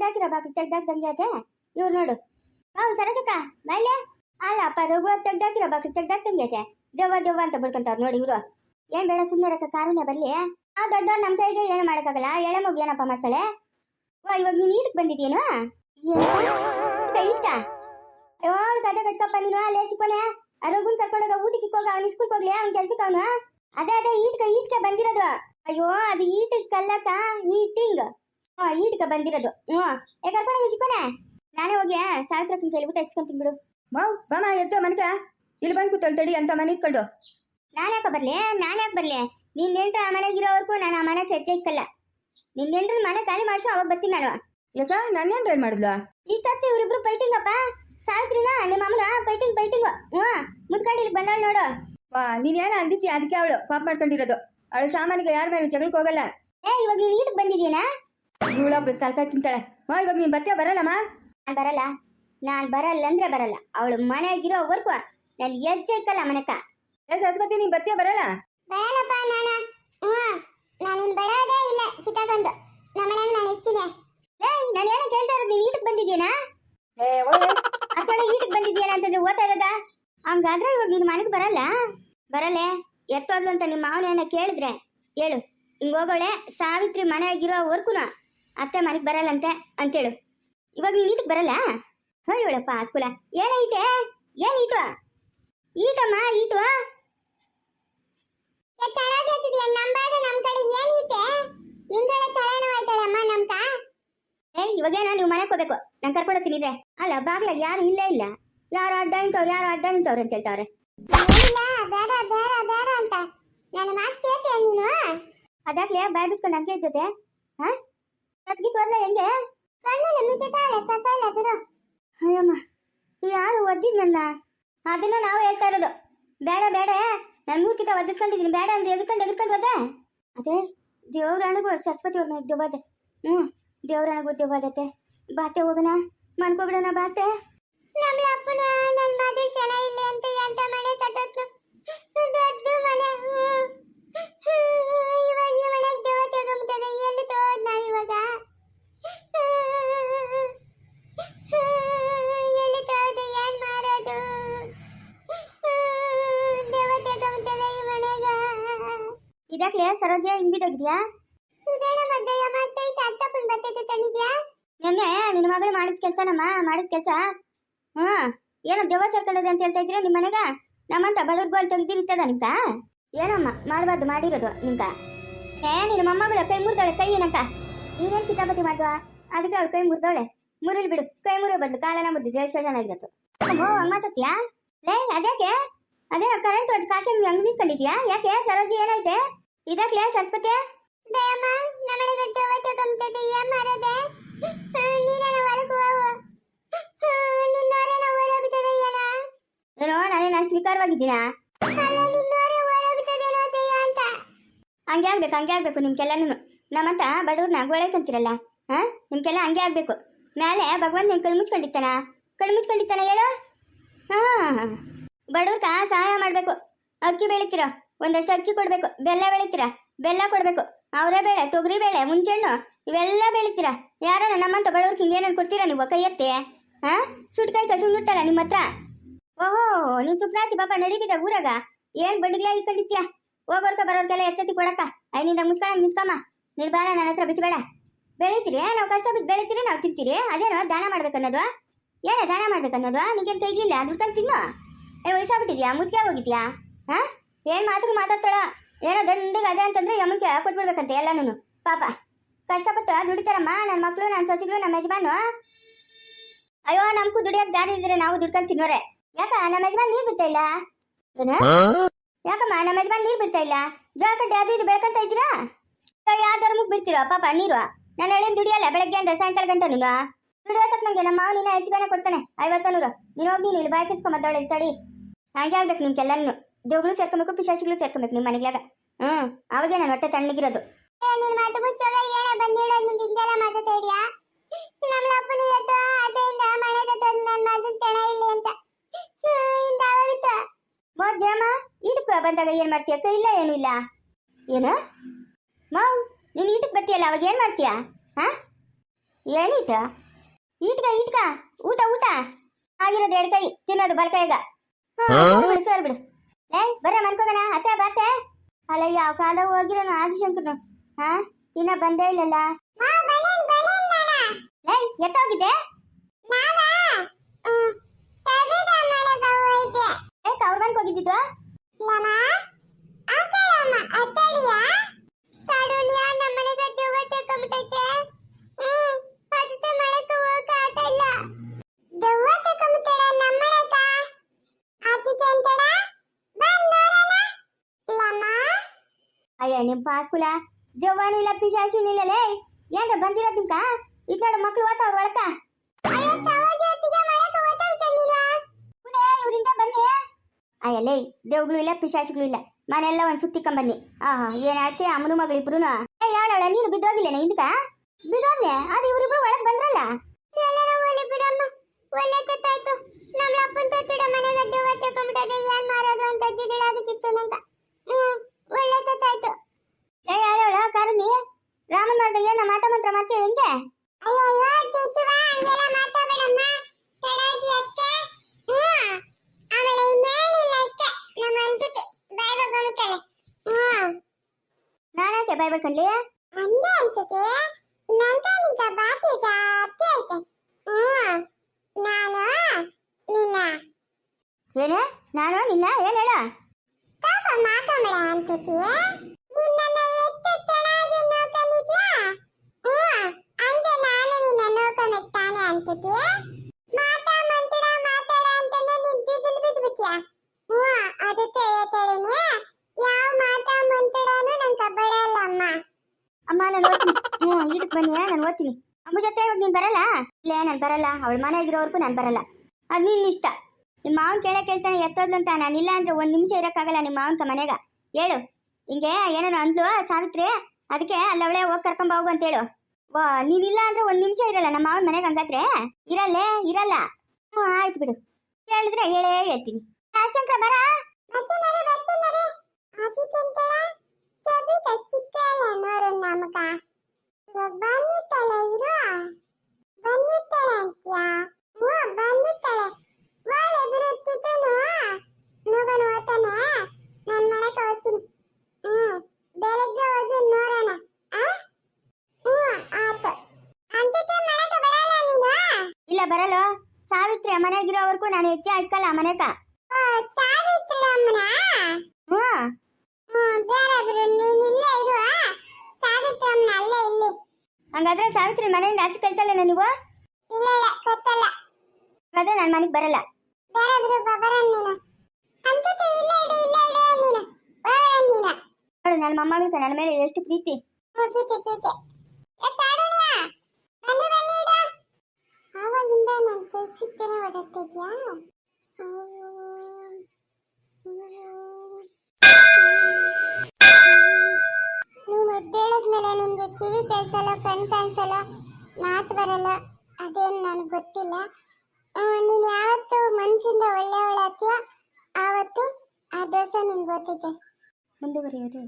ತೆಗ್ದಾಕಿರೋ ಬಾಕಿ ತೆಗ್ದಾಕ್ದಂಗೆ ಐತೆ ಇವ್ರು ನೋಡು. ಹೌದು ಸರತಕ್ಕ ಬಾಯ್ಲೆ ಅಲ್ಲ, ಅಪ್ಪ ರಘು ತೆಗ್ದಾಕಿರೋ ಬಾಕಿ ತೆಗ್ದಾಕ್ದಂಗೆ ಐತೆ ದೆವ್ವ ದೆವ್ವ ಅಂತ ಬಿಡ್ಕೊಂತವ್ರು ನೋಡಿ ಇವರು. ಏನ್ ಬೇಡ ಸುಮ್ಮನೆ ಇರಕ್ಕ ಕಾರಣ ಬರ್ಲಿ. ಆ ದೊಡ್ಡವ್ರು ನಮ್ಮ ಕೈಗೆ ಏನು ಮಾಡೋಕ್ಕಾಗಲ್ಲ. ಎಳೆ ಮಗು ಏನಪ್ಪ ಮಾಡ್ತಾಳೆ? ಓ ಇವಾಗ ನೀನು ಈಟಕ್ ಬಂದಿದ್ದೀನು ಈಟ್ಕ ಏಳು ಕತೆ ಕಟ್ಕಪ್ಪ ನೀನು? ಅಲ್ಲೇ ರಘುನ್ ಕರ್ಕೊಂಡೋಗ ಊಟಕ್ಕೆ ಹೋಗ, ಅವ್ನು ಸ್ಕೂಲ್ಗೆ ಹೋಗ್ಲಿ, ಅವ್ನ ಕೆಲ್ಸಕ್ಕೆ ಅವನು. ಅದೇ ಅದೇ ಈಟ್ಕ ಈಟ್ಕೆ ಬಂದಿರೋದು. ಅಯ್ಯೋ, ಅದು ಈಟಕ್ಕೆ ಕಲ್ಲಕ್ಕ, ಈಟಿಂಗ್. ಹಾ ಈಟ್ಕ ಬಂದಿರೋದು. ಹ್ಞೂ. ಏ ಕರ್ಕೊಂಡು ಚಿಕ್ಕೋನೆ. ನಾನೇ ಹೋಗಿ ಸಾವಿತ್ರಕ್ಕನ ಕೇಳ್ಬಿಟ್ಟು ಹಚ್ಕೊಂತೀನಿ ಬಿಡು ಮಾವ್ ಬಾಮ ಎಂತ ಮನ್ಕ ಇಲ್ಲಿ ಬಂದು ಕೂತಳ್ ತಡಿ ಅಂತ ಮನೆ ಇಟ್ಕೊಂಡು. ನಾನು ಯಾಕೆ ಬರಲಿ ನಾನು ಯಾಕೆ ಬರಲಿ? ನಿನ್ನ ನೆಂಟ್ರ ಆ ಮನೆಗಿರೋವರೆಗೂ ನಾನು ಆ ಮನೆ ಹೆಜ್ಜೆ ಇಕ್ಕಲ್ಲ. ನಿನ್ನ ಎಂಟ್ರ ಮನೆ ಖಾಲಿ ಮಾಡಿಸು ಅವಾಗ ಬರ್ತೀನಿ ನಾನು. ಯಾಕ ನಾನು ಏನ್ ಮಾಡಿದ್ಲ? ಇಷ್ಟೊತ್ತು ಇವರಿಬ್ರು ಫೈಟಿಂಗ್ ಅಪ್ಪ ಸಾವಿತ್ರಿನ? ನಿಮ್ಮ ಅಮ್ಮನ? ಫೈಟಿಂಗ್ ಫೈಟಿಂಗ್ ಹ್ಞೂ. ಮುದ್ಕೊಂಡು ಇಲ್ಲಿ ಬಂದಾಳ ನೋಡು. ವಾ ನೀನೇನ ಅಂದಿದ್ಯಾ? ಅದಕ್ಕೆ ಅವಳು ಪಾಪ ಮಾಡ್ಕೊಂಡಿರೋದು. ಅವಳು ಸಾಮಾನಿಗೆ ಯಾರ ಮೇಲೆ ಜಗಳಕ್ಕೆ ಹೋಗಲ್ಲ. ಏ ಇವಾಗ ನೀನು ಈಟಕ್ಕೆ ಬಂದಿದ್ದೀನಾ ಇವಳೊಬ್ಳು ತರಕಾರಿ ತಿಂತಾಳೆ. ಮಾ ಇವಾಗ ನೀನ್ ಬರ್ತೀಯ ಬರಲ್ಲಮ್ಮ ನಾನು ಬರಲ್ಲ. ನಾನು ಬರಲ್ಲ ಅಂದ್ರೆ ಬರಲ್ಲ. ಅವಳು ಮನೆಗಿರೋವರೆಗೂ ನಾನು ಹೆಜ್ಜೆ ಇಕ್ಕಲ್ಲ ಮನೆಕ. ಏ ಸರಸ್ವತಿ ನೀನ್ ಬರ್ತೀಯ ಬರಲ್ಲ? ಬರಲ್ಲಪ್ಪ ನಾನು. ಹ್ಞೂ. ನಾನಿನ್ ಬರೋದೇ ಇಲ್ಲ. ಕಿತ್ತಾಕೊಂಡು ನಮ್ಮನೆಗೆ ನಾನು ಹೆಚ್ಚಿನಿ ಏಯ್ ನಾನು ಏನೋ ಕೇಳ್ತಾ ಇರೋದು. ನೀನು ಈಟಕ್ಕೆ ಬಂದಿದ್ದೀನಾ ಏ ಅಷ್ಟೊಳಗೆ ಈಟಕ್ಕೆ ಬಂದಿದ್ದೀಯಾ ಅಂತಂದ್ರೆ ಓದ್ತಾ ಇರೋದ? ಹಂಗಾದ್ರೆ ಇವಾಗ ನೀನು ಮನೆಗೆ ಬರಲ್ಲ? ಬರಲ್ಲೇ. ಎತ್ತೋದ್ಲು ಅಂತ ನಿಮ್ಮ ಮಾವನ ಕೇಳಿದ್ರೆ? ಹೇಳು. ಹಿಂಗ್ ಹೋಗೋಳೆ. ಸಾವಿತ್ರಿ ಮನೆಯಾಗಿರೋವರ್ಗು ಅತ್ತೆ ಮನೆಗೆ ಬರಲ್ಲಂತೆ ಅಂತೇಳು. ಇವಾಗ ನೀನು ಈಟಕ್ಕೆ ಬರಲ್ಲ? ಹೇಳಪ್ಪ ಸ್ಕೂಲ ಏನೈತೆ ಏನು ಈಟು? ಈಟಮ್ಮ ಈಟು? ಏ ಇವಾಗೇನ ನೀವು ಮನೆಗೆ ಹೋಗ್ಬೇಕು. ನಾನು ಕರ್ಕೊಂಡು ಹೋಗ್ತೀನಿ ಅಲ್ಲ ಬಾಗ್ಲ ಯಾರು ಇಲ್ಲೇ ಇಲ್ಲ. ಯಾರು ಅಡ್ಡ ನಿಂತವ್ರು ಯಾರು ಅಡ್ಡ ನಿಂತವ್ರು ಅಂತ ಹೇಳ್ತಾವ್ರೆ. ಬೇಡ ಬೇಡ ಬೇಡ ಅಂತ. ನಾನು ಮಾತು ಕೇಳ್ತೀಯ ನೀನು. ಅದಾಗ್ಲೇ ಬಾಯ್ ಬಿಟ್ಕೊಂಡು ಹಂಗೆ ಇದ್ದದೆ ಹಾ? ಕತ್ಗಿ ತೋರ್ಲ ಹೆಂಗೆ? ಅಯ್ಯಮ್ಮ, ಯಾರು ಒದ್ದಿದ್ ನನ್ನ? ಅದನ್ನ ನಾವು ಹೇಳ್ತಾ ಇರೋದು. ಬೇಡ ಬೇಡ. ನಾನು ಮೂರ್ಕಿತ ಒದ್ದಿಸ್ಕೊಂಡಿದ್ದೀನಿ. ಬೇಡ ಅಂದ್ರೆ ಎದ್ಕೊಂಡು ಎದ್ಕೊಂಡು ಹೋದೆ. ಅದೇ ದೇವ್ರಾಣಗೂ ಸರಸ್ವತಿ ಅವ್ರನ್ನ ದೆವ್ವದೆ ಹ್ಞೂ ದೇವ್ರಾಣಗೂ ದೆವ್ವದತ್ತೆ ಬಾತೆ ಹೋಗೋಣ. ಮನ್ಕೋಬಿಡೋಣ ಬಾತೆ. ನಮ್ಮ ಅಪ್ಪನ ನನ್ನ ಮದುವೆ ಚೆನ್ನಾಗಿಲ್ಲ ಅಂತ ಎಂತ ಮನೆ ದೊಡ್ಡ ಮನೆ. ಇವಾಗ ಈ ಮನೆಗೆ ಸರೋಜ ಹಿಂಗಿದೋಗಿದ್ಯಾ ನೆನ್ನೆ ನಿನ್ನ ಮಗಳು ಮಾಡಿದ ಕೆಲಸನಮ್ಮ ಮಾಡಿದ ಕೆಲಸ. ಹಾ ಏನೋ ದೆವ್ವ ಸೇರ್ಕೊಳ್ಳೋದು ಅಂತ ಹೇಳ್ತಾ ಇದ್ರೆ ನಿಮ್ಮ ಮನೆಗ ನಮ್ಮಂತ ಬಡವ್ರುಗಳು ತೆಗ್ದಿರ್ತದ ಏನಮ್ಮ ಮಾಡಬಾರ್ದು ಮಾಡಿರೋದು ನಿಮ್ಕ ಏ ನಿನ್ನ ಮೊಮ್ಮಗಳು ಕೈ ಮುರಿದಾಳೆ ಕೈ ಏನಂತ? ನೀನೇನು ಕಿತಾಪತಿ ಮಾಡುವ? ಅದಕ್ಕೆ ಅವಳು ಕೈ ಮುರಿದವಳೆ ಮುರಿಲ್ ಬಿಡು ಕೈ ಮುರಿಯೋ ಬದಲು ಕಾಲನ ಮುರಿದಿದ್ದು ಎಷ್ಟೋ ಚೆನ್ನಾಗಿರತ್ತು ಓ ಹಂಗ ಮಾತಾಡ್ತೀಯಾ? ಲೇ ಅದ್ಯಾಕೆ? ಅದೇನೋ ಕರೆಂಟ್ ಹೊಟ್ಟು ಕಾಕಿ ಹಂಗೆ ನಿಂತ್ಕೊಂಡಿದ್ಯಾ? ಯಾಕೆ ಸರೋಜಿ ಏನಾಯ್ತೆ? ಇದಾಕ್ಲೇ ಸರಸ್ವತಿ ದಯಮ್ಮ ನಮ್ಮನೆ ಗಂಟೆ ಹೋಯ್ತು ಕಂಪ್ತೈತೆ ಏನ್ ಮಾಡೋದೆ? ನೀನೇನ ಹೊಲಕ್ಕೆ ಹೋಗು. ನಿನ್ನೋರೇನ ಓಡೋಗ್ಬಿಟ್ಟದೆ ಏನ ಏನೋ ನಾನೇನು ಅಷ್ಟು ವಿಕಾರವಾಗಿದ್ದೀನಾ? ನಿನ್ನೋರೇ ಓಡೋಗ್ಬಿಟ್ಟದೇನೋ ದಯ್ಯ ಅಂತ. ಹಂಗೆ ಆಗ್ಬೇಕು ಹಂಗೆ ಆಗ್ಬೇಕು ನಿಮ್ಗೆಲ್ಲನೂ ನಮ್ಮಂತ ಬಡವ್ರನ್ನ ಗೋಳೈಕಂತೀರಲ್ಲ ಹಾ? ನಿಮ್ಗೆಲ್ಲ ಹಂಗೆ ಆಗ್ಬೇಕು. ಮೇಲೆ ಭಗವಂತ ನಿನ್ ಕಣ್ಣು ಮುಚ್ಕೊಂಡಿರ್ತಾನ? ಕಣ್ಣು ಮುಚ್ಕೊಂಡಿರ್ತಾನ ಹೇಳು? ಹಾ. ಬಡವ್ರಕ ಸಹಾಯ ಮಾಡಬೇಕು. ಅಕ್ಕಿ ಬೆಳಿತೀರ? ಒಂದಷ್ಟು ಅಕ್ಕಿ ಕೊಡ್ಬೇಕು. ಬೆಲ್ಲ ಬೆಳಿತೀರಾ? ಬೆಲ್ಲ ಕೊಡ್ಬೇಕು. ಅವರೇ ಬೇಳೆ, ತೊಗರಿ ಬೇಳೆ ಮುಂಚೆಣ್ಣು ಇವೆಲ್ಲ ಬೆಳಿತೀರಾ? ಯಾರನ್ನ? ನಮ್ಮಂತ ಬಡವ್ರಿಗೆ ಏನಾರು ಕೊಡ್ತೀರಾ ನೀವು? ಕೈ ಎತ್ತಿ ಹಾ ಸುಟ್ಕಾಯಿ ಸುಣ್ಣುತ್ತಲ್ಲ ನಿಮ್ಮ ಹತ್ರ? ಓಹೋ ನೀವು ಸುಪ್ರಾತಿ ಪಾಪ ನಡೀಬಿದ ಊರಾಗ. ಏನ್ ಬಡ್ಡಿಗ್ಲಾ ಇಟ್ಕೊಂಡಿತ್ಯಾ ಹೋಗೋರ್ಕ ಬರೋರ್ಗೆಲ್ಲ ಎತ್ತೆತ್ತಿ ಕೊಡಕ್ಕ. ಐನಿಂದ ಮುಚ್ಕೊಂಡ್ ನಿಂತ್ಕಮ್ಮ. ನಿರ್ಬಾರ ನನ್ನ ಹತ್ರ ಬಿಚ್ಚಬೇಡ ಬೆಳಿತೀರಿ? ನಾವು ಕಷ್ಟ ಬಿದ್ದು ಬೆಳಿತೀರಿ? ನಾವು ತಿಂತೀರಿ? ಅದೇನೋ ದಾನ ಮಾಡ್ಬೇಕನ್ನೋದು ಏನೋ ದಾನ ಮಾಡ್ಬೇಕನ್ನೋದು ನಿಂಗೇನು ಕೈಲಿಲ್ಲ ದುಡ್ಕೊಂಡು ತಿನ್ನು. ಏ, ವಯಸ್ಸಾಗ್ಬಿಟ್ಟಿದ್ಯಾ? ಮುದ್ಕೆ ಹೋಗಿದ್ಯಾ ಹಾ ಏನ್ ಮಾತ್ರ ಮಾತಾಡ್ತಾಳ? ಏನೋ ದಂಡಿಗೆ ಅದೇ ಅಂತಂದ್ರೆ ಯಮಕ್ಕೆ ಕೊಟ್ಬಿಡ್ಬೇಕಂತೆ ಎಲ್ಲನೂ ಪಾಪ. ಕಷ್ಟಪಟ್ಟು ದುಡಿತಾರಮ್ಮ. ನನ್ನ ಮಕ್ಕಳು ನನ್ನ ಸೊಸಿಗಳು ನಮ್ಮ ಯಜಮಾನು ಅಯ್ಯೋ ನಮ್ಗೂ ದುಡಿಯಕ್ ದಾರಿ ಇದ್ರೆ ನಾವು ದುಡ್ಕೊಂಡು ತಿನ್ನೋರೆ. ಯಾಕ? ನಮ್ಮ ಯಜಮಾನ್ ನೀರ್ ಬಿಡ್ತಾ ಇಲ್ಲ? ಯಾಕಮ್ಮ? ನಮ್ಮ ಯಜಮಾನ್ ನೀರ್ ಬಿಡ್ತಾ ಇಲ್ಲ? ಜೋಳ ಕಡ್ಡಿ ಅದು ಇದು ಬೆಳ್ಕೊಂತ ಇದ್ದೀರಾ? ಯಾವ ಧರ್ಮಕ್ಕೆ ಬಿಡ್ತೀರೋ? ಪಾಪ ನೀರು. ನಾನು ಹೇಳಿನ ದುಡಿಯಲ್ಲ ಬೆಳಗ್ಗೆ ಅಂದ್ರೆ ಸಾಯಂಕಾಲ ಗಂಟೆ ನೀನು. ದುಡಿಯೋತಕ್ ನಂಗೆ ನಮ್ಮ ಮಾವ ನಿನ್ನ ಹೆಚ್ಚಿಗೆ ಕೊಡ್ತಾನೆ. ಐವತ್ತ ನೂರು ನೀನು ಹೋಗಿ ನೀನು ಇಲ್ಲಿ ಬಾಯ್ ಕಿಸ್ಕೊಂಬತ್ತವಳೆ ತಡಿ. ಹಾಗೆ ಆಗ್ಬೇಕು ನಿಮ್ಗೆಲ್ಲನೂ ದೇವ್ಗಳು ಸೇರ್ಕೊಬೇಕು ಪಿಶಾಚಿಗಳು ಸೇರ್ಕೊಬೇಕು ನಿಮ್ಮ ಮನೆಗ್ಲಾಗ ಹ್ಮ್ ಅವಾಗೆ ನಾನು ಹೊಟ್ಟೆ ತಣ್ಣಗಿರೋದು. ನೀನ್ ಮಾತು ಮುಚ್ಚೋಗ ಏನ ಬಂದಿಡ ನಿಂಗೆ ಹಿಂಗೆಲ್ಲ ಮಾತಾಡ್ತಾ ಇದೀಯಾ ನಮ್ಮ ಅಪ್ಪನ ಇವತ್ತು ಅದರಿಂದ ಮನೆಗೆ ತಂದು ನನ್ನ ಮಾತು ಅಂತ. ಇಂದ ಆಗೋಗಿತ್ತು ಮೋಜ್ಜಮ್ಮ ಈಟಕ್ಕೆ ಬಂದಾಗ ಏನ್ ಮಾಡ್ತೀಯ? ಕೈ ಇಲ್ಲ ಏನು ಇಲ್ಲ. ಏನು? ಮಾವ್ ನೀನು ಈಟಕ್ಕೆ ಬರ್ತೀಯಲ್ಲ ಅವಾಗ ಏನ್ ಮಾಡ್ತೀಯಾ? ಹಾ? ಏನಿಟ ಈಟ್ಗ ಈಟ್ಗ. ಊಟ ಊಟ. ಆಗಿರೋದು ಎರಡು ಕೈ ತಿನ್ನೋದು ಬಲ್ಕೈಗ ಸರ್ ಬಿಡು. ಏ ಬರ್ರ ಮನ್ಕೋಗಣ ಅತ್ತೆ. ಬಾತೆ ಅಲ್ಲ ಯಾವ ಕಾಲ ಹೋಗಿರೋನು ಆದಿಶಂಕರ್ನು. ಹಾ ಇನ್ನ ಬಂದೇ ಇಲ್ಲಲ್ಲ? ಲೇ ಎತ್ತೋಗಿದ್ದೆ? ಏಕ್ ಅವ್ರ ಮನ್ಕ್ ಅಮ್ಮ ಅಯ್ಯ ನಿಮ್ ಪಾಸ್ಕುಲ ಜವ್ವಾನು ಇಲ್ಲ, ಪಿಶಾಶು ಇಲ್ಲ ಲೇ ಏನ್ರ ಬಂದಿರೋದ್ ನಿಮ್ಕ ಈ ಕಡೆ ಮಕ್ಳು ಓದ್ತಾವ್ರ ಒಳಕ? ಇವರಿಂದ ಬನ್ನಿ. ಅಯ್ಯ, ಲೇ, ದೇವ್ಗಳು ಇಲ್ಲ ಪಿಶಾಚಿಗಳು ಇಲ್ಲ. ಮನೆಲ್ಲ ಒಂದ್ ಸುತ್ತಿಕೊಂಬನ್ನಿ ಆಹಾ, ಏನ್ ಆಡ್ತೀಯ ಅಮ್ಮನು ಮಗಳು ಇಬ್ರು ಯಾಳವಳ, ನೀನು ಬಿದ್ದೋಗಿಲ್ಲೇನ ಹಿಂದಕ ಬಿದ್ದೋದ್ನೆ ಅದು ಇವರಿಬ್ರು ಒಳಗ್ ಬಂದ್ರಲ್ಲ? ಒಳ್ಳೆ ತೆತ್ತಾಯ್ತು. ಏ ಯಾಳವಳ ಕಾರುಣಿ ರಾಮನ್ ಮಾಡ್ದಾಗ ಏನ ಮಾಟ ಮಂತ್ರ ಮಾಡ್ತೀಯ ಹೆಂಗೆ ನಾನಾಕೆ ಬಾಯ್ ಬರ್ಕೊಂಡ್ಲಿ ಅಂದೆ ಅನ್ಸುತ್ತೆ ನಂತ ನಿಂತ ಬಾತಿಗ ಅತ್ತೆ ಐತೆ ಹ್ಮ್ ನಾನು ನಿನ್ನ ಏನ ನಾನು ನಿನ್ನ ಏನ್ ಹೇಳ ಪಾಪ ಮಾತಂಬಳ ಅನ್ಸುತ್ತೆ ನಿನ್ನನ್ನ ಎಷ್ಟು ಚೆನ್ನಾಗಿ ನೋಡ್ಕೊಂಡಿದ್ಯಾ ಹ್ಮ್ ಹಂಗೆ ನಾನು ನಿನ್ನ ನೋಡ್ಕೊಳಕ್ ಅನ್ಸುತ್ತೆ ಮಾತಾ, ಮಂತ್ರ, ಮಾತಾಡ ಅಂತಾನೆ ನಿನ್ ದಿಗಿಲ್ ಬಿದ್ಬಿಟ್ಯಾ? ಹ್ಮ್ ಅದಕ್ಕೆ ಹೇಳ್ತಾಳೇನೆ ಯಾವ ಮಾತಾ, ಮಂತ್ರನೂ ನಂಗೆ ಬರಲ್ಲ ಅಮ್ಮ. ಅಮ್ಮ, ನಾನು ಓದ್ತೀನಿ. ಹ್ಞೂ ಇದಕ್ಕೆ ಬನ್ನಿ ನಾನು ಓದ್ತೀನಿ. ಅಮ್ಮ ಜೊತೆ ಇವಾಗ ನೀನು ಬರಲ್ಲ? ಇಲ್ಲೇ, ನಾನು ಬರಲ್ಲ. ಅವಳ ಮನೆಯಾಗಿರೋವರೆಗೂ ನಾನು ಬರಲ್ಲ. ಅದು ನಿನ್ ಇಷ್ಟ. ನಿಮ್ಮ ಮಾವನ್ ಕೇಳೇ ಹೇಳ್ತಾನೆ ಎತ್ತೋದ್ಲು ಅಂತ. ಇಲ್ಲ ಅಂದ್ರೆ ಒಂದು ನಿಮಿಷ ಇರೋಕ್ಕಾಗಲ್ಲ ನಿಮ್ಮ ಮಾವನ್ಕ ಮನೆಗೆ. ಹೇಳು. ಹಿಂಗೆ ಏನಾರು ಅಂದ್ಲು, ಸಾವಿತ್ರಿ? ಅದಕ್ಕೆ ಅಲ್ಲವಳೆ ಹೋಗಿ ಕರ್ಕೊಂಬ ಹೋಗು ಅಂತ ಹೇಳು. ವಾ ನೀನಿಲ್ಲ ಅಂದ್ರೆ ಒಂದು ನಿಮಿಷ ಇರಲ್ಲ, ನಮ್ಮ ಮಾವನ ಮನೆಗೆ ಹಂಗಾದ್ರೆ ಇರಲ್ಲೇ, ಇರಲ್ಲ. ಹ್ಞೂ ಆಯ್ತು ಬಿಡು. ಹೇಳಿದ್ರೆ ಹೇಳೇ ಹೇಳ್ತೀನಿ. ಶಂಕರ ಬರ? ಬಂದಿತ್ತಳೆ ಅಂತ್ಯಾ? ಹ್ಞೂ ಬಂದಿತ್ತಳೆ ಒಳ್ಳೆ ಬಿರುತ್ತಿದ್ದನು ಮಗನು ಓದ್ತಾನೆ ನನ್ನ ಮನೆಗೆ ಹೋಗ್ತೀನಿ ಹ್ಞೂ ಬೆಳಗ್ಗೆ ಹೋಗಿ ನೋಡೋಣ ಆ ಹ್ಞೂ ಆಯ್ತು ಅಂತಿಕೆ ಮನೆಗೆ ಬರಲ್ಲ ನೀನು ಇಲ್ಲ ಬರಲ್ಲ ಸಾವಿತ್ರಿ ಆ ಮನೆಗಿರೋವರೆಗೂ ನಾನು ಹೆಚ್ಚೆ ಹಾಕಲ್ಲ ಆ ಮನೆಗ ಓ ಸಾವಿತ್ರಮ್ಮನ ಹ್ಞೂ ಹ್ಮ್ ಬೇರೆ ಬಿಡು ನೀನ್ ಇಲ್ಲೇ ಇರುವ ಸಾವಿತ್ರಮ್ಮನ ಅಲ್ಲೇ ಇಲ್ಲಿ ಹಂಗಾದ್ರೆ ಸಾವಿತ್ರಿ ಮನೆಯಿಂದ ಆಚೆ ಕಳ್ಸಲ್ಲ ನೀವು ಇಲ್ಲ ಇಲ್ಲ ಗೊತ್ತಲ್ಲ ಹಾಗಾದ್ರೆ ನನ್ನ ಮನೆಗೆ ಬರಲ್ಲ ಬೇರೆ ಬಿಡು ಬಬರ ನೀನು ಅಂತತೆ ಇಲ್ಲೇ ಇಡು ಇಲ್ಲೇ ಇಡು ನೀನು ಬರ ನೀನು ನೋಡು ನನ್ನ ಮೊಮ್ಮಗಳಿಗೆ ನನ್ನ ಮೇಲೆ ಎಷ್ಟು ಪ್ರೀತಿ ಹ್ಮ್, ಪೀತೆ ಪೀತೆ ಏ ತಾಡುಣ್ಯ ಬನ್ನಿ ಬನ್ನಿ ಇಡು ಚಿಕ್ಕನೆ ಓಡಾಡ್ತಿದ್ಯಾ ನೀನು ಮೇಲೆ ನಿಮಗೆ ಕಿವಿ ಕೇಳಿಸಲ್ಲ ಕಣ್ ಕಾಣಿಸಲ್ಲ, ಮಾತು ಬರಲ್ಲ, ಅದೇನು ನನಗೆ ಗೊತ್ತಿಲ್ಲ. ನೀನು ಯಾವತ್ತು ಮನಸ್ಸಿಂದ ಒಳ್ಳೆಯವಳಾಗ್ತೀಯ ಆವತ್ತು ಆ ದೋಷ ನಿನ್ಗೆ ಗೊತ್ತೈತೆ ಮುಂದುವರಿಯೋದು